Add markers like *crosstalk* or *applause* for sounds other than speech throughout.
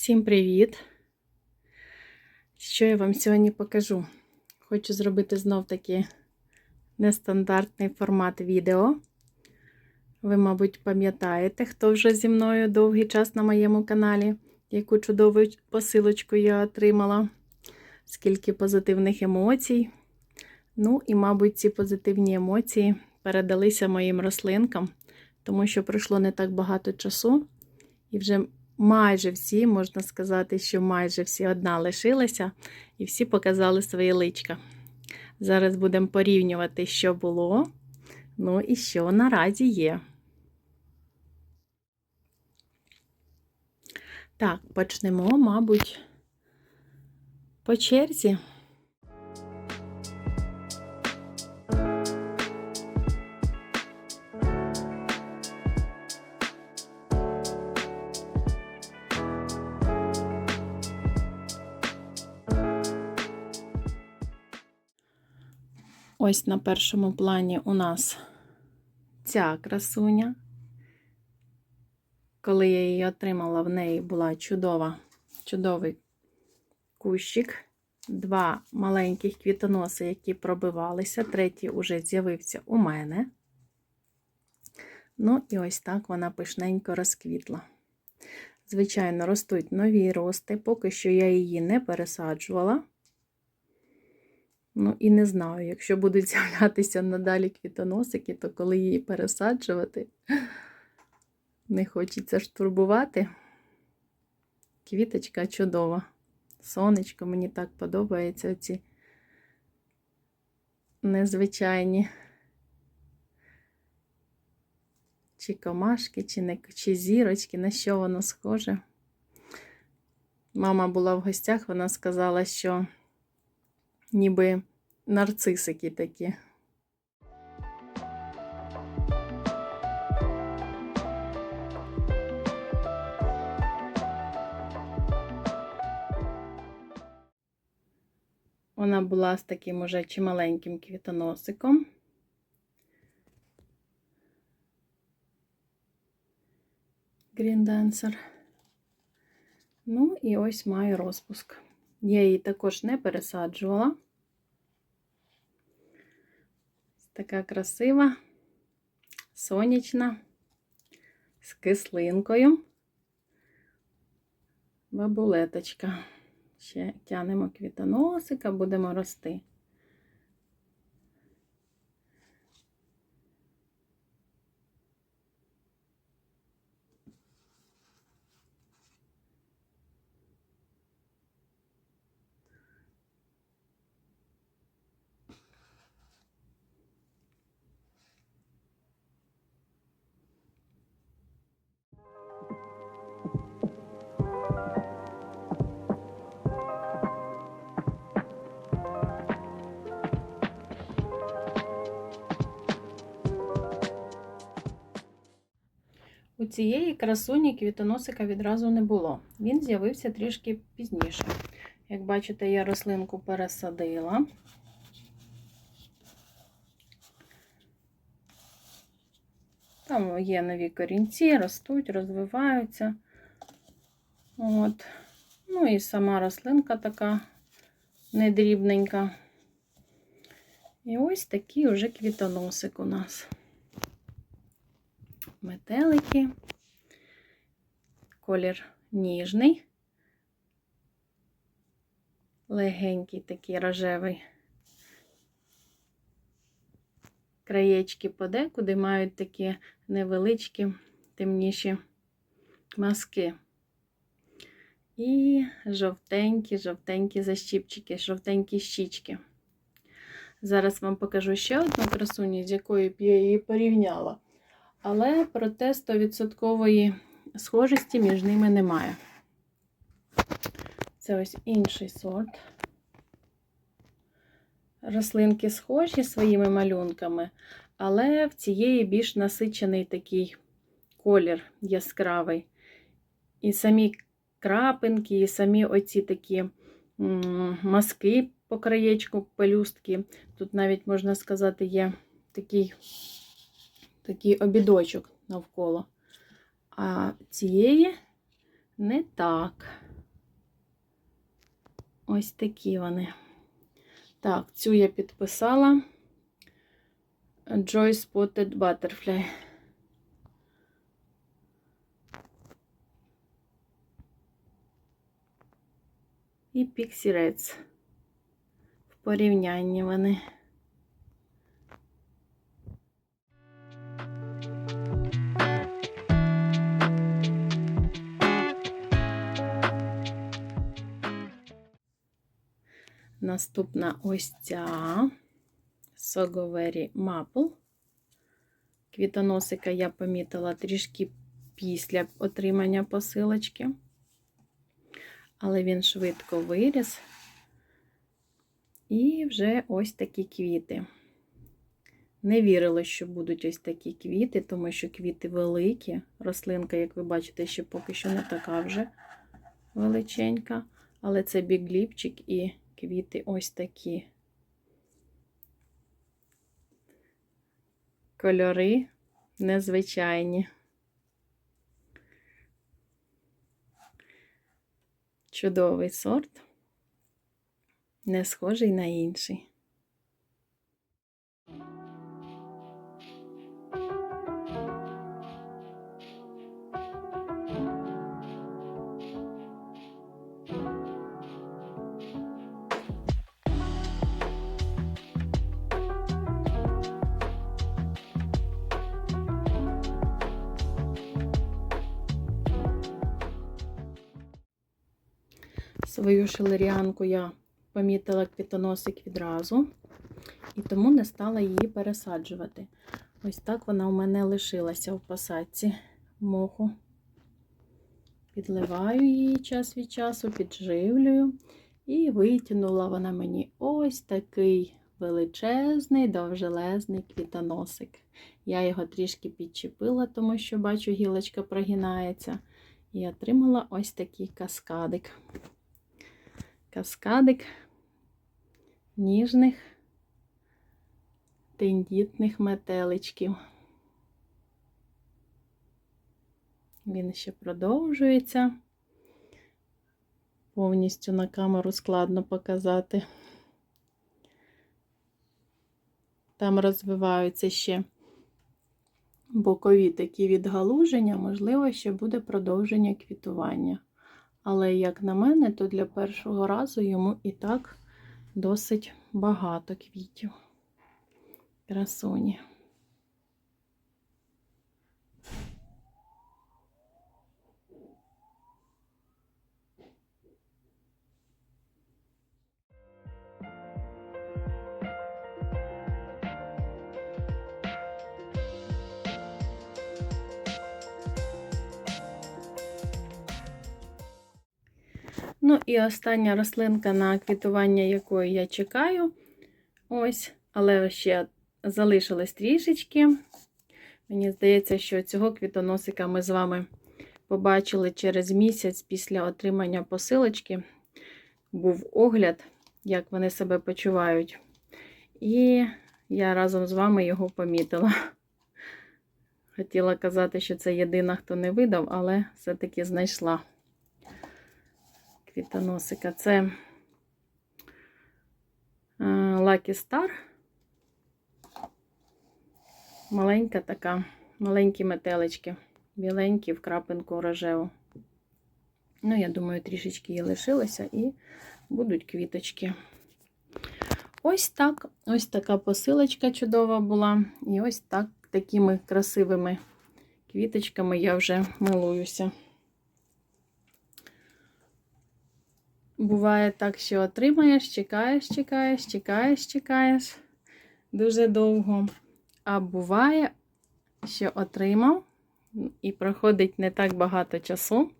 Всім привіт! Що я вам сьогодні покажу? Хочу зробити знов таки нестандартний формат відео. Ви, мабуть, пам'ятаєте, хто вже зі мною довгий час на моєму каналі, яку чудову посилочку я отримала, скільки позитивних емоцій. Ну, і, мабуть, ці позитивні емоції передалися моїм рослинкам, тому що пройшло не так багато часу, і вже майже всі, можна сказати, що майже всі одна лишилася, і всі показали свої личка. Зараз будемо порівнювати, що було, ну і що наразі є. Так, почнемо, мабуть, по черзі. Ось на першому плані у нас ця красуня. Коли я її отримала, в неї була чудова, чудовий кущик, два маленьких квітоноси, які пробивалися, третій уже з'явився у мене. Ну, і ось так вона пишненько розквітла. Звичайно, ростуть нові рости, поки що я її не пересаджувала. Ну, і не знаю, якщо будуть *laughs* з'являтися надалі квітоносики, то коли її пересаджувати, не хочеться ж турбувати. Квіточка чудова. Сонечко, мені так подобаються ці незвичайні чи комашки, чи, не, чи зірочки, на що воно схоже. Мама була в гостях, вона сказала, що ніби нарцисики такі. Вона була з таким уже чималеньким квітоносиком. Green Dancer. Ну, і ось має розпуск. Я її також не пересаджувала. Така красива, сонячна, з кислинкою. Бабулеточка. Ще тянемо квітоносика, будемо рости. Цієї красуні квітоносика відразу не було. Він з'явився трішки пізніше. Як бачите, я рослинку пересадила. Там є нові корінці, ростуть, розвиваються. От. Ну і сама рослинка така недрібненька. І ось такий уже квітоносик у нас метелики, колір ніжний, легенький такий рожевий. Краєчки подекуди мають такі невеличкі темніші маски. І жовтенькі, жовтенькі защіпчики, жовтенькі щічки. Зараз вам покажу ще одну красуню, з якою б я її порівняла але проте 100% схожості між ними немає. Це ось інший сорт. Рослинки схожі своїми малюнками, але в цієї більш насичений такий колір яскравий. І самі крапинки, і самі оці такі маски по краєчку, пелюстки. Тут навіть, можна сказати, є такий такий обідочок навколо. А цієї не так. Ось такі вони. Так, цю я підписала. Joy Spotted Butterfly. І Pixie Reds. В порівнянні вони. Наступна ось ця Соговері Maple. Квітоносика я помітила трішки після отримання посилочки, але він швидко виріс. І вже ось такі квіти. Не вірила, що будуть ось такі квіти, тому що квіти великі. Рослинка, як ви бачите, ще поки що не така вже величенька. Але це бігліпчик і квіти ось такі. Кольори незвичайні. Чудовий сорт, не схожий на інший. Свою шелеріанку я помітила квітоносик відразу, і тому не стала її пересаджувати. Ось так вона у мене лишилася в посадці моху. Підливаю її час від часу, підживлюю, і витягнула вона мені ось такий величезний, довжелезний квітоносик. Я його трішки підчепила, тому що бачу, гілочка прогинається. І отримала ось такий каскадик каскадик ніжних тендітних метеличків. Він ще продовжується. Повністю на камеру складно показати. Там розвиваються ще бокові такі відгалуження, можливо, ще буде продовження квітування. Але, як на мене, то для першого разу йому і так досить багато квітів. Красуні. Ну, і остання рослинка, на квітування якої я чекаю. Ось, але ще залишилось трішечки. Мені здається, що цього квітоносика ми з вами побачили через місяць після отримання посилочки. Був огляд, як вони себе почувають. І я разом з вами його помітила. Хотіла казати, що це єдина, хто не видав, але все-таки знайшла квітоносика. Це е, Lucky Star. Маленька така, маленькі метелички, біленькі в крапинку рожеву. Ну, я думаю, трішечки її лишилося і будуть квіточки. Ось так, ось така посилочка чудова була. І ось так, такими красивими квіточками я вже милуюся. Буває так, що отримаєш, чекаєш, чекаєш, чекаєш, чекаєш дуже довго. А буває, що отримав, і проходить не так багато часу,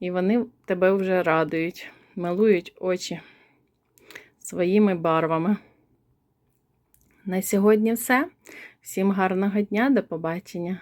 і вони тебе вже радують, милують очі своїми барвами. На сьогодні все. Всім гарного дня, до побачення!